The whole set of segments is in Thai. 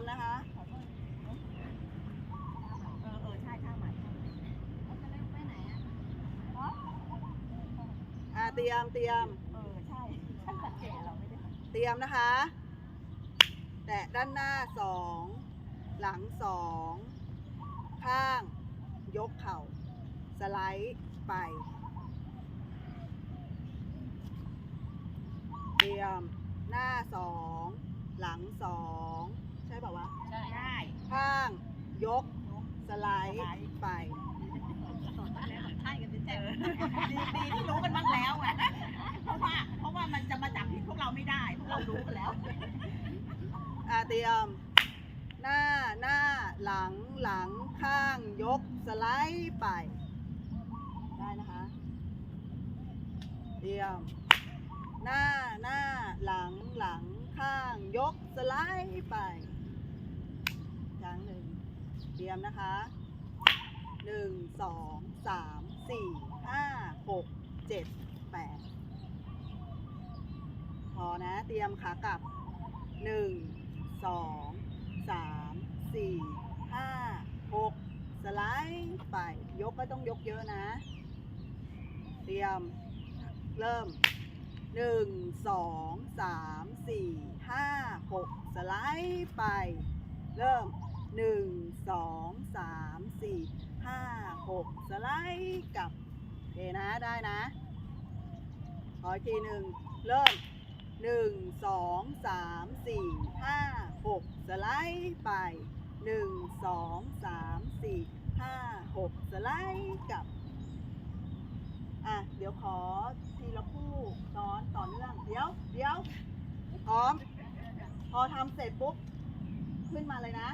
มนะคะเออเออใช่ท่าใหม่อ่าเตรียมเตรียมเออใช่ท่านสังเกตเราไม่ได้เตรียมนะคะ แตะด้านหน้าสองหลังสองข้าง ยกเข่า สไลด์ไป เตรียมหน้าสองหลังสอง ใช่ป่าวะใช่ได้ข้าง ยก สไลด์ไปใช่กันเจอดีดีที่รู้กันบ้างแล้วอะเพราะว่า เพราะว่ามันจะมาจับผิดพวกเราไม่ได้ พวกเรารู้กันแล้ว อ่าเตรียม หน้าหน้าหลังหลังข้าง ยก สไลด์ไป ได้นะคะ เตรียม หน้าหน้าหลังหลังข้าง ยก สไลด์ไปครั้งหนึ่ง เตรียมนะคะหนึ่งสองสามสี่ห้าหกเจ็ดแปดพอนะ เตรียมขากลับหนึ่งสองสามสี่ห้าหกสไลด์ไป ยกก็ต้องยกเยอะนะ เตรียมเริ่มหนึ่งสองสามสี่ห้าหกสไลด์ไป เริ่ม หนึ่งสองสามสี่ห้าหกสไลด์กลับโอเคนะได้นะ ขออีกทีหนึ่งเริ่มหนึ่งสองสามสี่ห้าหกสไลด์ไปหนึ่งสองสามสี่ห้าหกสไลด์กลับอะเดี๋ยวขอทีละคู่ซ้อนต่อเนื่องเดี๋ยวเดี๋ยวพร้อม พอทำเสร็จปุ๊บ ขึ้นมาเลยนะ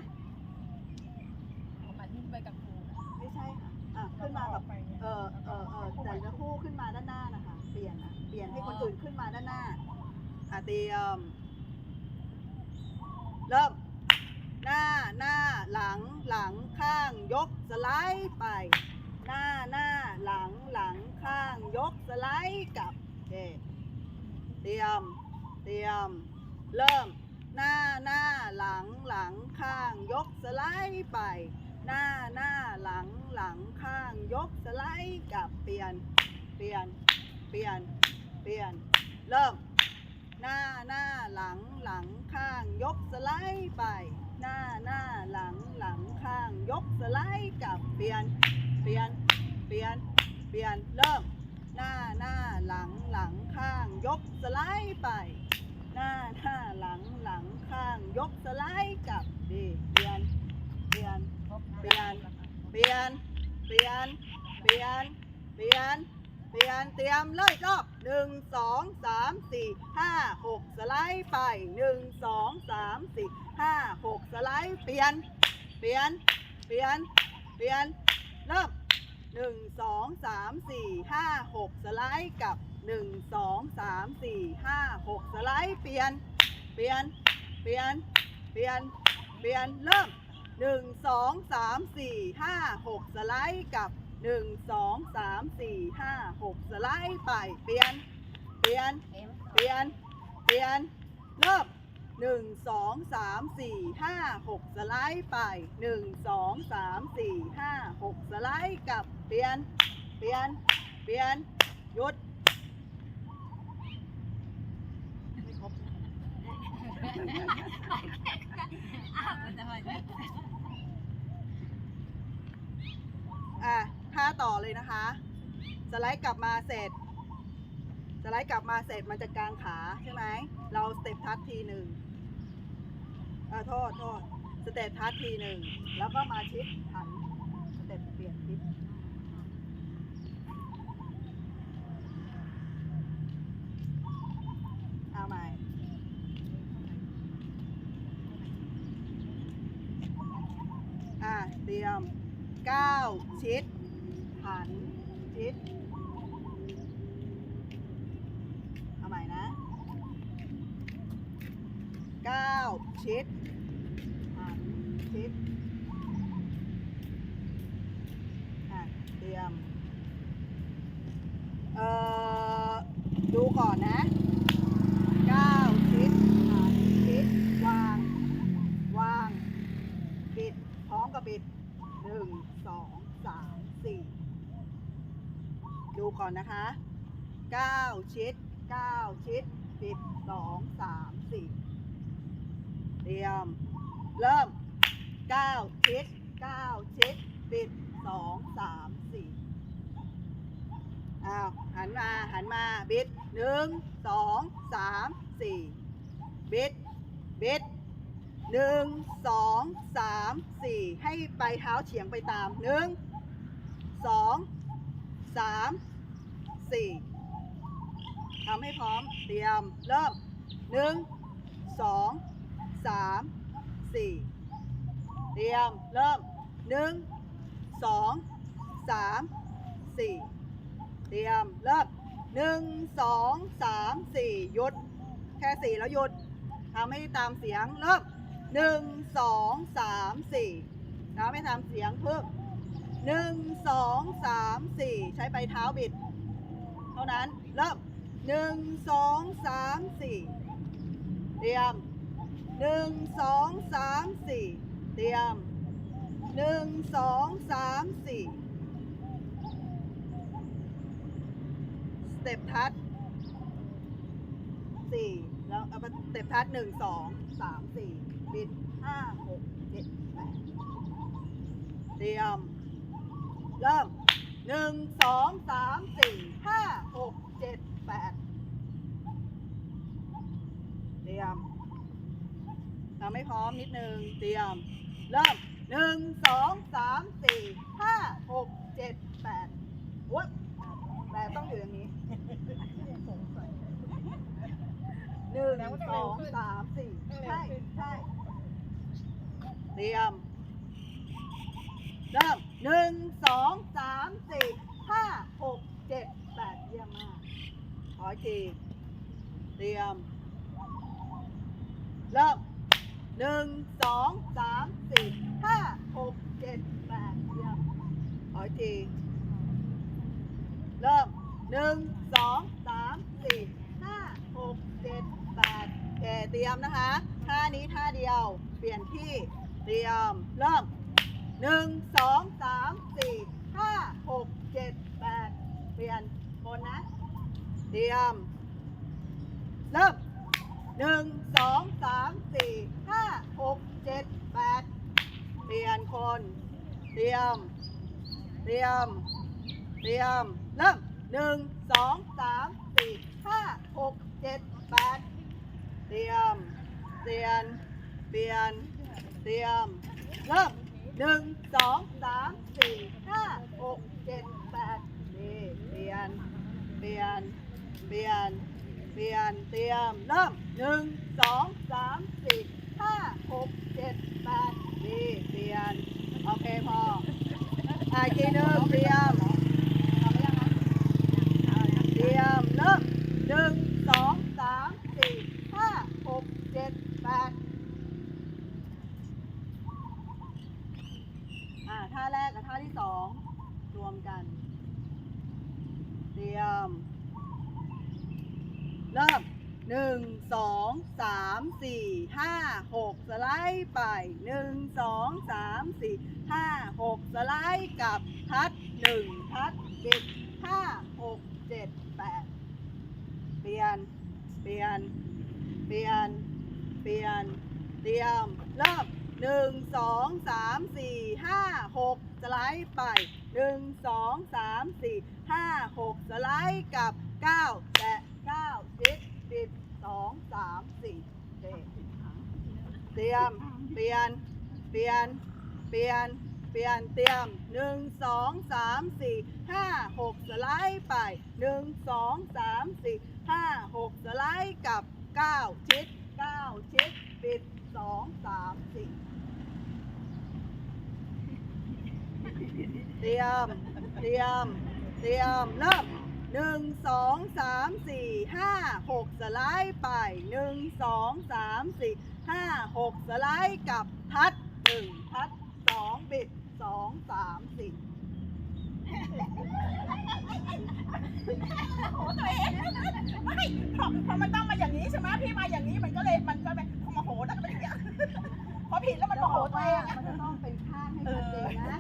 มาที่ไปกับครู ไม่ใช่ค่ะ อะ ขึ้นมากับเออเออเออแต่ละคู่ขึ้นมาด้านหน้านะคะ เปลี่ยนอะเปลี่ยนให้คนอื่นขึ้นมาด้านหน้าอะเตรียมเริ่มหน้าหน้าหลังหลังข้างยกสไลด์ไป หน้าหน้าหลังหลังข้างยกสไลด์กลับโอเคเตรียม เตรียม เริ่ม หน้าหน้าหลังหลังข้างยกสไลด์ไป หน้าหน้าหลังหลังข้างยกสไลด์กลับเปลี่ยน เปลี่ยน เปลี่ยน เปลี่ยน เริ่ม หน้าหน้าหลังหลังข้างยกสไลด์ไป หน้าหน้าหลังหลังข้างยกสไลด์กลับเปลี่ยน เปลี่ยน เปลี่ยน เปลี่ยน เริ่ม หน้าหน้าหลังหลังข้างยกสไลด์ไป หน้าหน้าหลังหลังข้างยกสไลด์กลับดีเปลี่ยน เปลี่ยน เปลี่ยน เปลี่ยน เปลี่ยน เปลี่ยน เปลี่ยน เปลี่ยน เตรียมเลยรอบหนึ่งสองสามสี่ห้าหกสไลด์ไปหนึ่งสองสามสี่ห้าหกสไลด์เปลี่ยน เปลี่ยน เปลี่ยน เปลี่ยน เริ่มหนึ่งสองสามสี่ห้าหกสไลด์กับหนึ่งสองสามสี่ห้าหกสไลด์เปลี่ยน เปลี่ยน เปลี่ยน เปลี่ยน เปลี่ยน เริ่ม หนึ่งสองสามสี่ห้าหกสไลด์กับหนึ่งสองสามสี่ห้าหกสไลด์ไป เปลี่ยน เปลี่ยน เปลี่ยน เปลี่ยน เริ่มหนึ่งสองสามสี่ห้าหกสไลด์ไปหนึ่งสองสามสี่ห้าหกสไลด์กลับเปลี่ยน เปลี่ยน เปลี่ยน หยุด ไม่ครบ อะท่าต่อเลยนะคะ สไลด์กลับมาเสร็จ สไลด์กลับมาเสร็จมันจะกางขาใช่ไหม เราสเต็ปทัชทีหนึ่งเออโทษโทษสเต็ปทัชทีหนึ่ง แล้วก็มาชิดหัน สเต็ปเปลี่ยนทิศเอาใหม่ อะ เตรี ยมก้าวชิดหันชิดเอาใหม่นะก้าวชิด หัน ชิด อะ เตรียม เอ่อ ดูก่อนนะก้าวชิด หัน ชิด วาง วาง บิดหนึ่งสองสามสี่ดูก่อนนะคะเก้าชิดเก้าชิดบิด สามสี่เตรียม เริ่มเก้าชิดเก้าชิดบิดสองสามสี่อ้าวหันมาหันมาบิดหนึ่งสองสามสี่บิดบิดหนึ่งสองสามสี่ให้ไปเท้าเฉียงไปตามหนึ่งสองสามสี่ทำให้พร้อมเตรียม เริ่ม หนึ่งสองสามสี่เตรียม เริ่มหนึ่งสองสามสี่เตรียม เริ่มหนึ่งสองสามสี่หยุด แค่สี่แล้วหยุดทำให้ตามเสียง เริ่มหนึ่งสองสามสี่แล้วไม่ทำเสียงเพิ่มหนึ่งสองสามสี่ใช้ไปเท้าบิด เท่านั้น เริ่มหนึ่งสองสามสี่ เตรียมหนึ่งสองสามสี่เตรียมหนึ่งสองสามสี่สเต็ปทัดสี่แล้วเอาสเต็ปทัดหนึ่งสองสามสี่บิดห้าหกเจ็ดแปดเตรียม เริ่มหนึ่งสองสามสี่ห้าหกเจ็ดแปด เตรียมทำให้พร้อมนิดนึง เตรียม เริ่มหนึ่งสองสามสี่ห้าหกเจ็ดแปดวดแต่ต้องอยู่อย่างนี้หนึ่งสองสามสี่ใช่ใช่เตรียม เริ่มหนึ่งสองสามสี่ห้าหกเจ็ดแปดเยี่ยมมากขอทีเตรียม เริ่มหนึ่งสองสามสี่ห้าหกเจ็ดแปดเยี่ยมขออีกทีเริ่มหนึ่งสองสามสี่ห้าหกเจ็ดแปดโอเคเตรียมนะคะท่านี้ท่าเดียว เปลี่ยนที่เตรียม เริ่มหนึ่งสองสามสี่ห้าหกเจ็ดแปดเปลี่ยนบนนะ เตรียม เริ่ม หนึ่งสองสามสี่ห้าหกเจ็ดแปดเปลี่ยนคน เตรียม เตรียม เตรียม เริ่มหนึ่งสองสามสี่ห้าหกเจ็ดแปดเตรียมเปลี่ยนเปลี่ยน เตรียม เริ่มหนึ่งสองสามสี่ห้าหกเจ็ดแปดเปลี่ยน เปลี่ยน เปลี่ยน เปลี่ยนเตรียมเริ่มหนึ่งสองสามสี่ห้าหกเจ็ดแปดนี่เปลี่ยนโอเคพออะอีกทีหนึ่งเตรียมอะเตรียมเริ่มหนึ่งสองสามสี่ห้าหกเจ็ดแปดอ่าท่าแรกกับท่าที่สองรวมกัน เตรียม เริ่มหนึ่งสองสามสี่ห้าหกสไลด์ไปหนึ่งสองสามสี่ห้าหกสไลด์กลับทัดหนึ่งทัดบิดห้าหกเจ็ดแปดเปลี่ยน เปลี่ยน เปลี่ยน เปลี่ยน เตรียม เริ่มหนึ่งสองสามสี่ห้าหกสไลด์ไปหนึ่งสองสามสี่ห้าหกสไลด์กลับเก้าแตะ เจ็ดปิดสองสามสี่เตะเตรียม เปลี่ยน เปลี่ยน เปลี่ยน เปลี่ยน เตรียมหนึ่งสองสามสี่ห้าหกสไลด์ไปหนึ่งสองสามสี่ห้าหกสไลด์กับเก้าชิดเก้าชิดปิดสองสามสี่เตรียม เตรียม เตรียม เริ่ม หนึ่งสองสามสี่ห้าหกสไลด์ไปหนึ่งสองสามสี่ห้าหกสไลด์กลับทัดหนึ่งทัดสองบิดสองสามสี่โอ้โหตัวเองไม่พอพอมันต้องมาอย่างนี้ใช่ไหมพี่มาอย่างนี้มันก็เลยมันก็เป็นโมโหแล้วก็เป็นอย่างเงี้ยพอผิดแล้วมันโมโหตัวเองมันจะต้องเป็นข้างให้ให้ชัดเจนนะ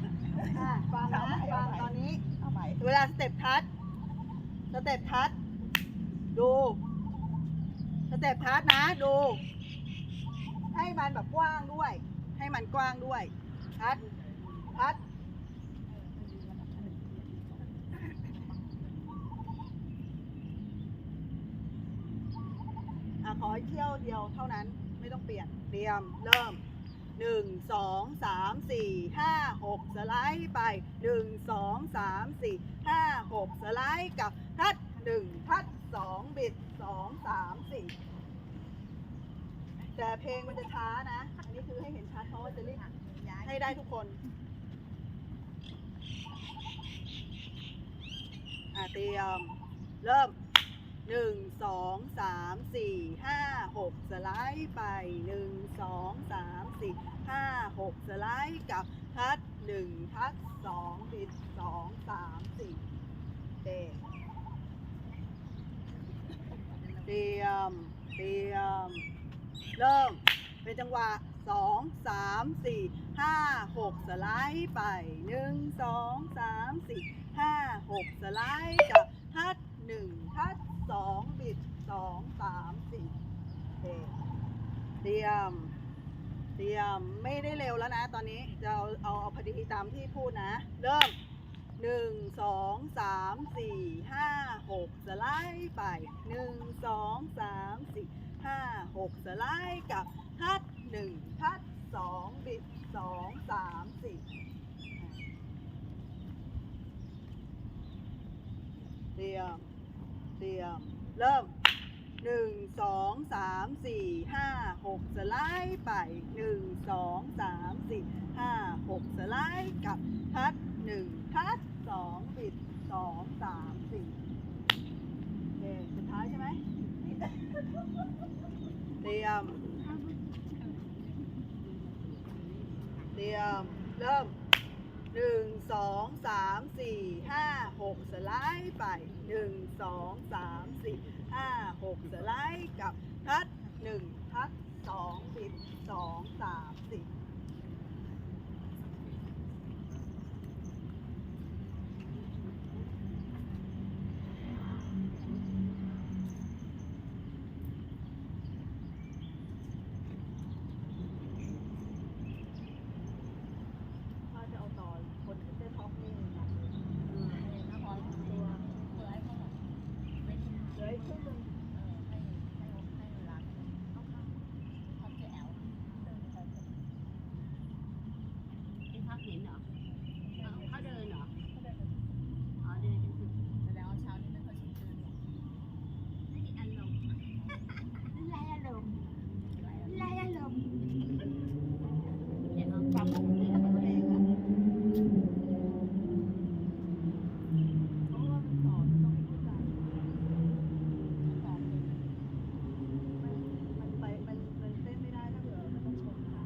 อะฟังนะฟังตอนนี้เอาใหม่เวลาสเต็ปทัช สเต็ปทัชดูสเต็ปทัชนะดู ให้มันแบบกว้างด้วย ให้มันกว้างด้วย ทัชทัชอะขอให้เที่ยวเดียวเท่านั้นไม่ต้องเปลี่ยนเตรียมเริ่มหนึ่งสองสามสี่ห้าหกสไลด์ไปหนึ่งสองสามสี่ห้าหกสไลด์กับ หนึ่งทัดสองบิดสองสามสี่แต่เพลงมันจะช้านะ อันนี้คือให้เห็นชัดเพราะว่าจะรีบให้ได้ทุกคนอะเตรียม เริ่มหนึ่งสองสามสี่ห้าหกสไลด์ไปหนึ่งสองสามสี่ห้าหกสไลด์กับทัดหนึ่งทัดสองบิดสองสามสี่เตะ เตรียม เตรียม เริ่ม เป็นจังหวะสองสามสี่ห้าหกสไลด์ไปหนึ่งสองสามสี่ห้าหกสไลด์กับทัดหนึ่งทัดสองบิดสองสามสี่เตรียม เตรียมไม่ได้เร็วแล้วนะ ตอนนี้จะเอาเอาเอาพอดีตามที่พูดนะ เริ่ม หนึ่งสองสามสี่ห้าหกสไลด์ไปหนึ่งสองสามสี่ห้าหกสไลด์กับทัดหนึ่งทัดสองบิดสองสามสี่เตรียม เตรียม เริ่ม หนึ่งสองสามสี่ห้าหกสไลด์ไปหนึ่งสองสามสี่ห้าหกสไลด์กับทัดหนึ่งทัดสองบิดสองสามสี่โอเคสุดท้ายใช่ไหมเตรียม เตรียม เริ่มหนึ่งสองสามสี่ห้าหกสไลด์ไปหนึ่งสองสามสี่ ห้าหกสไลด์กับทัดหนึ่งทัดสองบิดสองสามสี่ถ้าจะเอาต่อคนที่ได้ท็อปนี่นะอืมตัวเหลืออีกครึ่งหนึ่ง พักเห็นเหรอเขาเดินเหรอ อ๋อเดินจนสุดแสดงว่าเช้านี้ไม่ค่อยสดชื่นไม่มีอารมณ์ไล่อารมณ์ไล่อารมณ์เดี๋ยวเราปรับปรุงตัวเองอะ เพราะว่ามันต่อมันต้องเข้าใจมันมันไปมันมันเต้นไม่ได้ถ้าเกิดมันต้องชนขา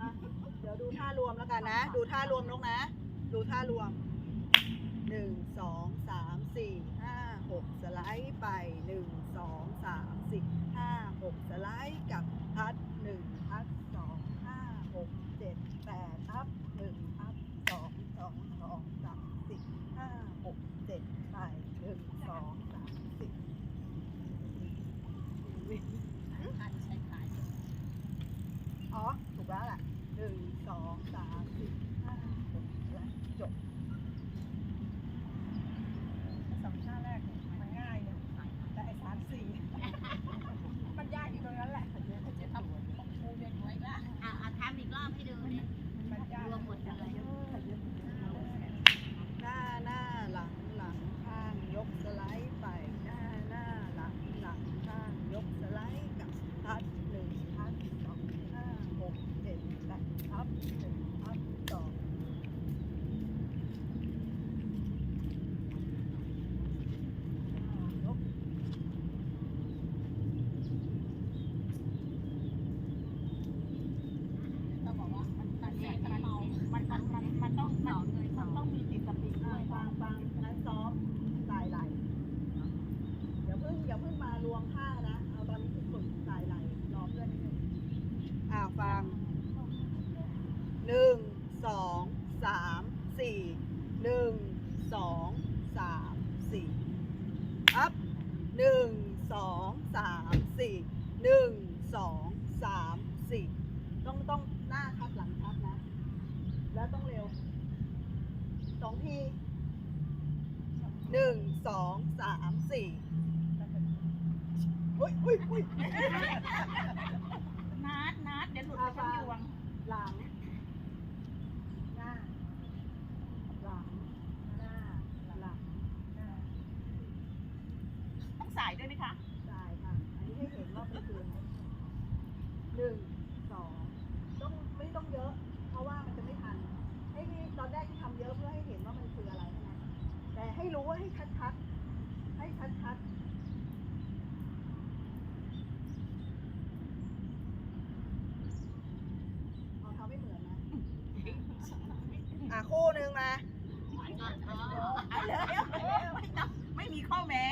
อะเดี๋ยวดูท่ารวมแล้วกั นะ ดูท่ารวมนกนะ ดูท่ารวมหนึ่งสองสามสี่ห้าหกสไลด์ไปหนึ่งสองสามสี่ห้าหกสไลด์กับพัดหนึ่งพัดสองห้าหกเจ็ดแปดทับหนึ่งทับสองสองสองสามสี่ห้าหกเจ็ดไปหนึ่งสองสามสี่ อาจจะใช้ขาย อ๋อ ถูกแล้วแหละหนึ่งสองสามสี่ห้าหกและจบ สองท่าแรกมันง่ายนะแต่ไอ้สามสี่มันยากอยู่ตรงนั้นแหละ จะทำของครูเด็กไว้ละอะอะทำอีกรอบให้ดูดิ มันยาก รวมหมดเลย หน้าหน้าหลังหลังข้างยกสไลด์ไปหน้าหน้าหลังหลังข้างยกสไลด์กับทัดหนึ่งทัดสองห้าหกเจ็ดแปดทับหนึ่งทับสอง ฟังหนึ่งสองสามสี่หนึ่งสองสามสี่อัพหนึ่งสองสามสี่หนึ่งสองสามสี่ต้องต้องหน้าทับหลังทับนะ แล้วต้องเร็วสองที หนึ่งสองสามสี่อุ้ยอุ้ยอุ้ยนัดนัดเดี๋ยวหลุดไปทั้งยวง หลัง หน้า หลัง หน้า หลัง หน้า ต้องสายด้วยไหมคะ ได้ค่ะ อันนี้ให้เห็นว่ามันคืออะไรหนึ่ง สอง ต้องไม่ต้องเยอะ เพราะว่ามันจะไม่ทัน ให้ที่ตอนแรกที่ทำเยอะเพื่อให้เห็นว่ามันคืออะไรนะ แต่ให้รู้ว่าให้ชัดๆ ให้ชัดๆ เอาทำไม่เหมือนนะ อะคู่หนึ่งมา ไม่ต้องไม่มีข้อแม้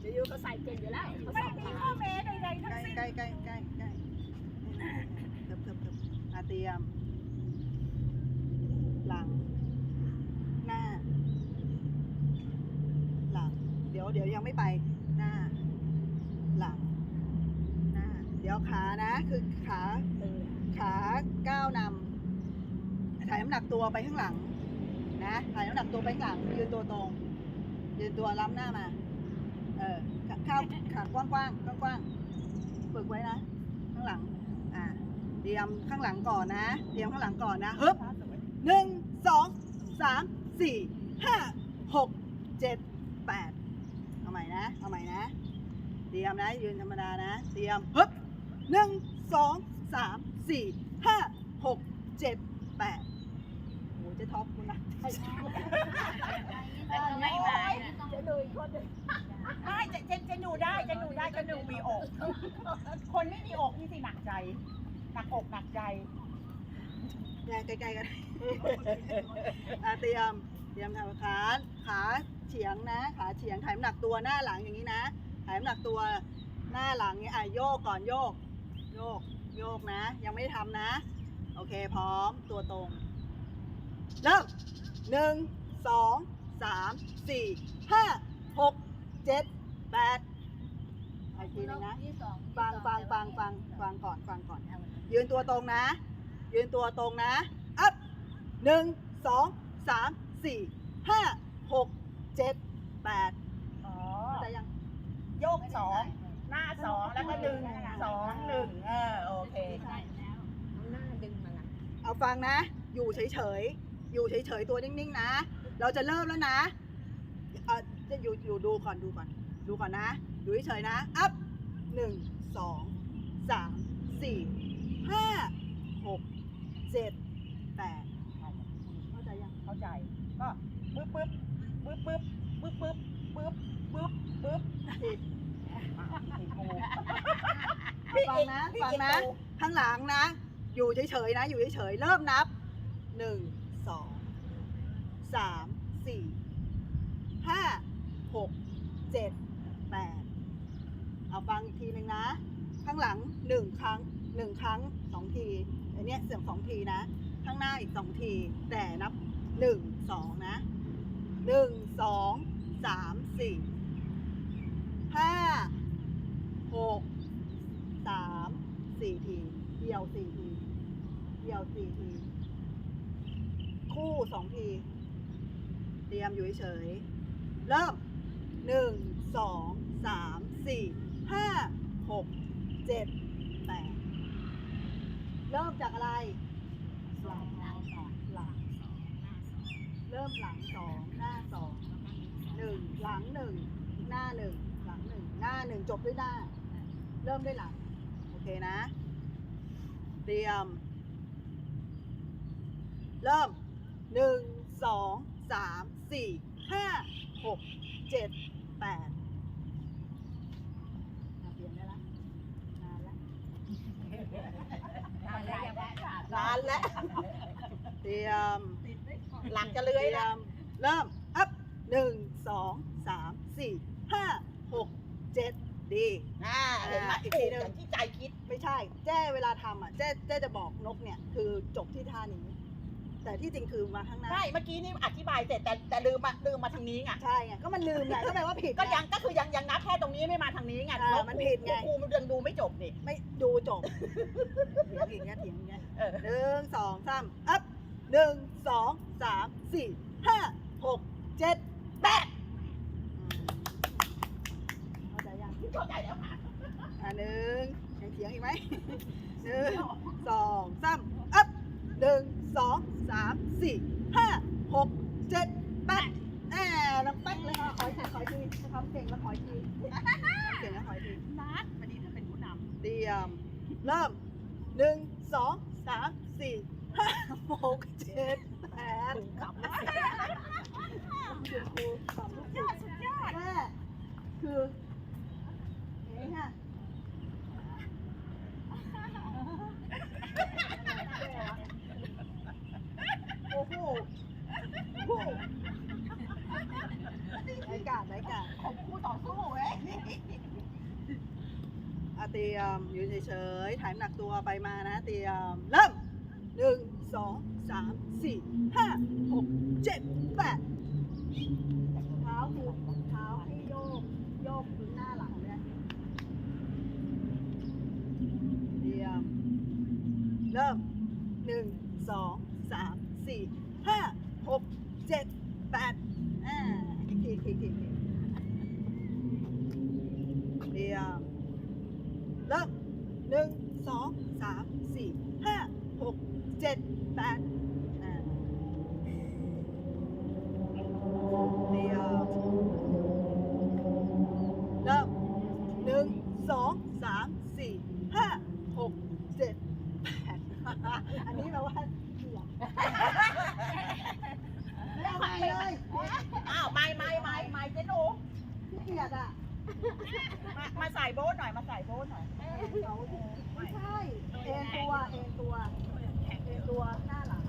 เดี๋ยวยูเขาใส่เก่งอยู่แล้วเขา ไม่ สอง มี ขา ข้อแม้ใดๆ ใก ทั้ง ล้ สิ้น ใกล้ใกล้ใกล้ใกล้เถิบเถิบเถิบียมหลัง หน้า หลัง เดี๋ยวเดี๋ยวยังไม่ไป หน้า หลัง หน้า เดี๋ยวขานะ คือขาขาก้าวนำถ่ายน้ำหนักตัวไปข้างหลัง นะถ่ายน้ำหนักตัวไปข้างหลัง ยืนตัวตรง ยืนตัวล้ำหน้ามา เออข้าวขากว้างกว้างกว้างกว้างๆฝึกไว้นะ ข้างหลัง เตรียมข้างหลังก่อนนะ เตรียมข้างหลังก่อนนะฮึบหนึ่งสองสามสี่ห้าหกเจ็ดแปดเอาใหม่นะ เอาใหม่นะ เตรียมนะ ยืนธรรมดานะ เตรียมฮึบหนึ่งสองสามสี่ห้าหกเจ็ดแปดโอ้เจะท็อปคุณนะไม่ไหวจะดูอีกคนหนึ่งไม่จะจะจะดูได้ จะดูได้ จะดูมีอก คนไม่มีอกนี่สิหนักใจ หนักอกหนักใจเนี่ยใกล้ๆกัน อะเตรียม เตรียมทำขา ขาเฉียงนะ ขาเฉียงถ่ายน้ำหนักตัวหน้าหลังอย่างนี้นะถ่ายน้ำหนักตัวหน้าหลังเนี่ยอะโยกก่อนโยก โยก โยกนะ ยังไม่ได้ทำนะ โอเคพร้อมตัวตรง เริ่มหนึ่งสองสามสี่ห้าหกเจ็ดแปดอีกทีหนึงนะ ฟังฟังฟังฟังฟังก่อนฟังก่อน ยืนตัวตรงนะ ยืนตัวตรงนะ อัพหนึ่งสองสามสี่ห้าหกเจ็ดแปดอ๋อเข้าใจยังโยกสองหน้าสองแล้วก็ดึงสองหนึ่งเออโอเคเอาหน้าดึงมาละเอาฟังนะ อยู่เฉยๆ อยู่เฉยๆ ตัวนิ่งๆ นะ เราจะเริ่มแล้วนะเอ่อจะอยู่อยู่ดูก่อนดูก่อน ดูก่อนนะ อยู่เฉยๆนะ อัพหนึ่งสองสามสี่ ห้าหกเจ็ดแปดเข้าใจยังเข้าใจก็ปึ๊บปึ๊บปึ๊บปึ๊บปึ๊บปึ๊บปึ๊บปึ๊บปึ๊บผิดติดกูฟังนะฟังนะข้างหลังนะ อยู่เฉยๆนะ อยู่เฉยๆเริ่มนับหนึ่งสองสามสี่ห้าหกเจ็ดแปดเอาฟังอีกทีหนึ่งนะ ข้างหลังหนึ่งครั้ง หนึ่งครั้งสองทีอันเนี้ยเสียงสองทีนะ ข้างหน้าอีกสองที แต่นับหนึ่งสองนะหนึ่งสองสามสี่ห้าหกสามสี่ทีเดี่ยวสี่ทีเดี่ยวสี่ที คู่สองที เตรียมอยู่เฉย เริ่มหนึ่งสองสามสี่ห้าหกเจ็ด เริ่มจากอะไร หลังหลังหลังเริ่มหลังสองหน้าสองหนึ่งหลังหนึ่งหน้าหนึ่งหลังหนึ่งหน้าหนึ่งจบด้วยหน้า เริ่มด้วยหลัง โอเคนะ เตรียม เริ่มหนึ่งสองสามสี่ห้าหกเจ็ดแปดอะเปลี่ยนได้ละนานละนาน แล้วเตรียมหลังจะเตเลื้อยรียแล้วมเริ่มอัพหนึ่งสองสามสี่ห้าหกเจ็ดดีอ่าเห็นไหมอีกถูทีกหนึ่งอย่างที่ใจคิดไม่ใช่ แจ้เวลาทำอะเจ๊เจ๊จะบอกนกเนี่ย คือจบที่ท่านี้แต่ที่จริงคือมาข้างหน้าใช่เมื่อกี้นี่อธิบายเสร็จแต่แต่ลืมมาลืมมาทางนี้ไงใช่ไงก็มันลืมไงก็แปลว่าผิดก็ไงยังก็คือยังยังนับแค่ตรงนี้ไม่มาทางนี้ไงอ่าแล้วมันผิดไงครูมันยังดูไม่จบนี่ไม่ดูจบเถียงอีกนะเถียงอีกนะเออหนึ่งสองสามอัพหนึ่งสองสามสี่ห้าหกเจ็ดแปดเข้าใจยังเข้าใจแล้วค่ะอะหนึ่งยังเถียงอีกไหมหนึ่งสองสามอัพหนึ่งสองสามสี่ห้าหกเจ็ดแปดแอบน้ำแป๊กเลยค่ะขออีกทีขออีกทีทำเก่งแล้วขออีกทีเก่งแล้วขออีกทีนัดวันนี้เธอเป็นผู้นำเตรียมเริ่มหนึ่งสองสามสี่ ห้าหกเจ็ดแปดกลับมาคุณครูสอนลูกศิษย์สุดยอดแม่คือเองค่ะโอ้โหโอ้โหไรกาดไรกาด ของคู่ต่อสู้เว้ย อะเตรียมอยู่เฉยๆถ่ายน้ำหนักตัวไปมานะเตรียม เริ่มหนึ่งสองสามสี่ห้าหกเจ็ดแปดเท้าคือเท้าให้โยก โยกคือหน้าหลังเลยยเตรียมเริ่มหนึ่งสองสามสี่ห้าหกเจ็ดแปดอ่าอีกทีอีกทีอีกทีอีกทีเตรียม เริ่มหนึ่งสองสามสี่ห้าหกเจ็ดแปดอ่าเดียวเริ่มหนึ่งสองสามสี่ห้าหกเจ็ดแปด อันนี้แปลว่าเกียดไม่เอาไม่เลยอ้าวไม่ไม่ไม่ไม่เจ๊หนูเกียดอะมามาใส่โบ๊ทหน่อยมาใส่โบ๊ทหน่อยเขาไม่ใช่เอ็นตัวเอ็นตัวเอ็นตัวหน้าหลัง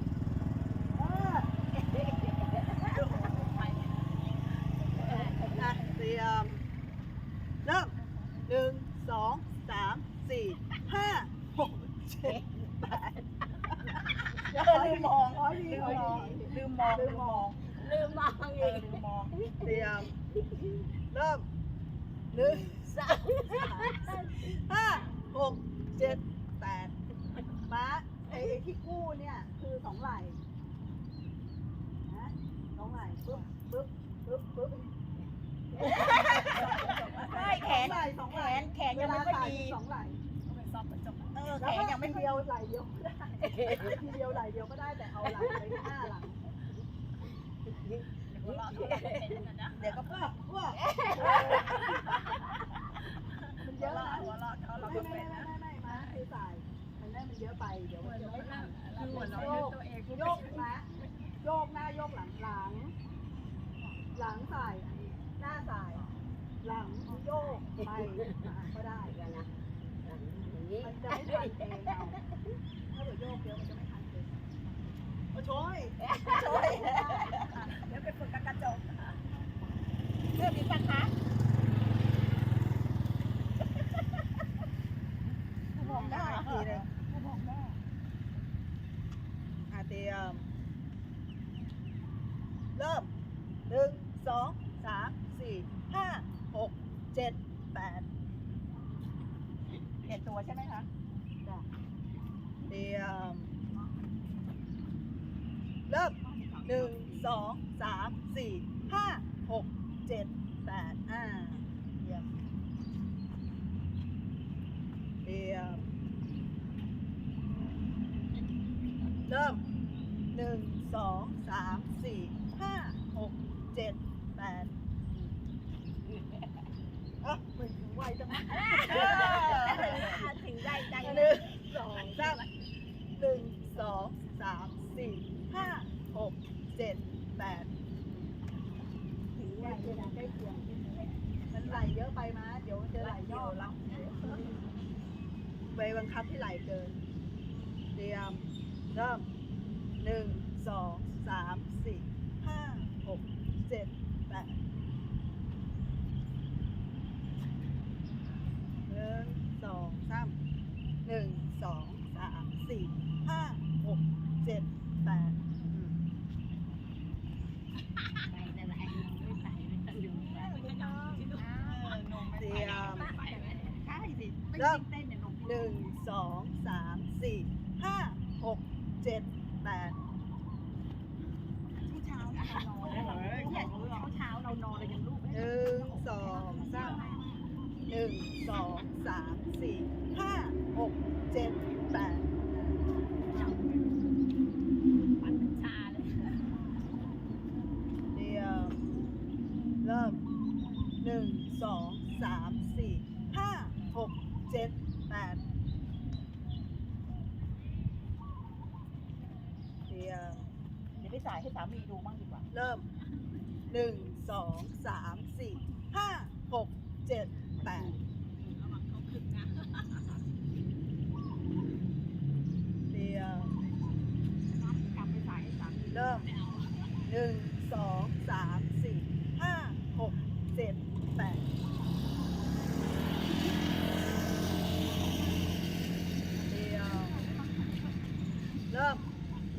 เออ นะเตรียมเริ่มหนึ่งสองสามสี่ห้าหกเจ็ดแปด เออลืมมอง ขอดี ลืม ขอ มอง ดี ลืมมองลืมมอง ลืมมอง เอ อี อก ลืมมอง เตรียมเริ่ม หนึ่งสามห้าหกเจ็ดแปดม้าไอ้ที่กู้เนี่ยคือสองไหล่นะสองไหล่ปึ๊บปึ๊บปึ๊บปึ๊บใช่แขนสองไหล่สองแขไหล่นแขนยังไม่ค่อยดีสองไหล่เออแขนยังไม่ค่อยเดียวไหลเดียวก็ได้ทีเดียวไหลเดียวก็ได้แต่เอาไหลไปหน้าหลังเดี๋ยวก็เพื่อว้ายอะนะ หัวเราะเขาเรา ไม่ ก็ ไม่ เป็น ไม่ไม่ไม่มาคือสายมันได้มันเยอะไป เดี๋ยวมันจะไม่ทันคือหัวเราะโยกตัวเองโยกนะโยกหน้าโยกหลังหลัง หลังสายหน้าสาย หลังโยกไปมาก็ได้กันนะอย่างนี้มันจะไม่ทันเองเราถ้าเกิดโยกเยอะมันจะไม่ทันเองโอ้โชย ช่วยเดี๋ยวไปฝึกกับกระจกเรื่องนี้ปะคะมองหน้า อีกทีหนึง มองหน้า อาเตรียม เริ่มหนึ่งสองสามสี่ห้าหกเจ็ดแปด เปลี่ยน ตัวใช่ไหมคะเตรียมเริ่มหนึ่งสองสามสี่ห้าหกเจ็ดแปดอ่าเยี่ยมเตรียม เริ่มหนึ่งสองสามสี่ห้าหกเจ็ดแปดอะไม่ถึงไวจังวะ ถึงได้ใจ หนึ่งสองสามหนึ่งสองสามสี่ห้าหกเจ็ดแปดถึงไวเวลาใกล้เคียงมันไหลเยอะไปมาเดี๋ยวจะไหลย่อเราไปบังคับที่ไหลเกิน เตรียม เริ่มหนึ่งสองสามสี่ห้าหกเจ็ดแปดหนึ่งสองสามหนึ่งสองสามสี่ห้าหกเจ็ดแปดอืม ไปแต่ละอันไม่ไปไม่ต้องดูไป เตรียม ใช่สิไม่ เริ่มเต้นเนี่ยนมหนึ่งสองสามสี่ห้าหกเจ็ดแปดเช้าๆเรานอนเนี่ยเช้าๆเรานอนเลยกันลูกหนึ่งสองสามหนึ่งสองสามสี่ห้าหกเจ็ดแปดปันชาเลยเตรียมเริ่มหนึ่งสองสามสี่ห้าหก เจ็ดแปดเตรียมเดี๋ยวไปจ่ายให้สามีดูบ้างดีกว่า เริ่มหนึ่งสองสามสี่ห้าหกเจ็ดแปดเตรียม กลับไปจ่ายให้สามี เริ่มหนึ่งสองสามสี่ห้าหกเจ็ดแปดเตรียมเริ่ม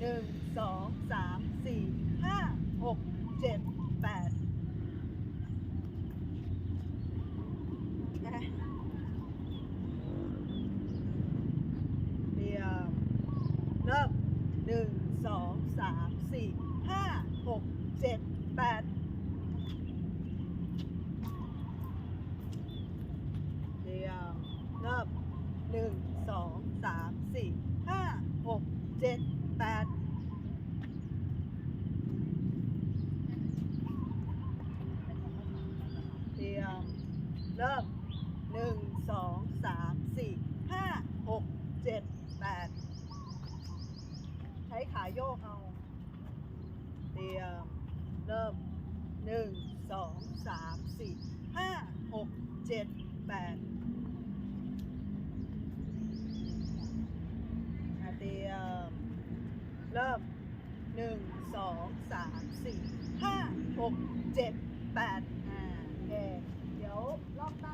หนึ่งสองสามสี่ห้าหกเจ็ดแปด เตรียมเริ่มหนึ่งสองสามสี่ห้า หกเจ็ดแปดเตรียมเริ่มหนึ่งสองสามสี่ห้าหกเจ็ดแปดเตรียมเริ่มหนึ่งสองสามสี่ห้าหกเจ็ดแปดใช้ขาโยกเอา เตรียมเริ่มหนึ่งสองสามสี่ห้าหกเจ็ดแปดอะเตรียม เริ่มหนึ่งสองสามสี่ห้าหกเจ็ดแปดอ่าโอเคเดี๋ยวรอบหน้า